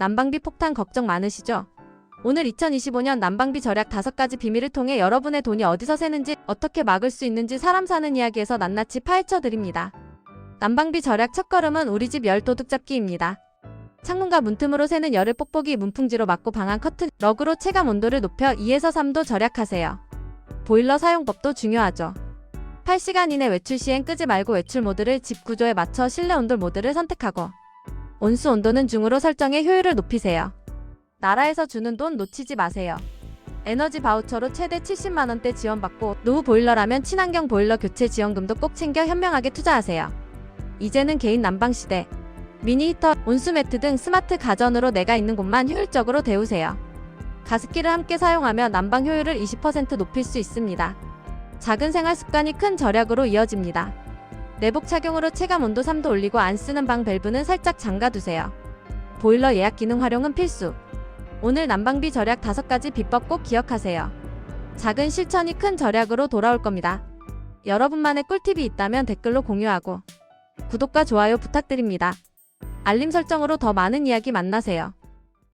난방비 폭탄 걱정 많으시죠? 오늘 2025년 난방비 절약 5가지 비밀을 통해 여러분의 돈이 어디서 새는지 어떻게 막을 수 있는지 사람 사는 이야기에서 낱낱이 파헤쳐 드립니다. 난방비 절약 첫걸음은 우리 집 열 도둑 잡기입니다. 창문과 문틈으로 새는 열을 뽁뽁이 문풍지로 막고 방안 커튼, 러그로 체감 온도를 높여 2에서 3도 절약하세요. 보일러 사용법도 중요하죠. 8시간 이내 외출 시엔 끄지 말고 외출 모드를 집 구조에 맞춰 실내 온돌 모드를 선택하고 온수 온도는 중으로 설정해 효율을 높이세요. 나라에서 주는 돈 놓치지 마세요. 에너지 바우처로 최대 70만원대 지원받고 노후 보일러라면 친환경 보일러 교체 지원금도 꼭 챙겨 현명하게 투자하세요. 이제는 개인 난방 시대. 미니 히터, 온수 매트 등 스마트 가전으로 내가 있는 곳만 효율적으로 데우세요. 가습기를 함께 사용하며 난방 효율을 20% 높일 수 있습니다. 작은 생활 습관이 큰 절약으로 이어집니다. 내복 착용으로 체감 온도 3도 올리고 안 쓰는 방 밸브는 살짝 잠가두세요. 보일러 예약 기능 활용은 필수. 오늘 난방비 절약 5가지 비법 꼭 기억하세요. 작은 실천이 큰 절약으로 돌아올 겁니다. 여러분만의 꿀팁이 있다면 댓글로 공유하고 구독과 좋아요 부탁드립니다. 알림 설정으로 더 많은 이야기 만나세요.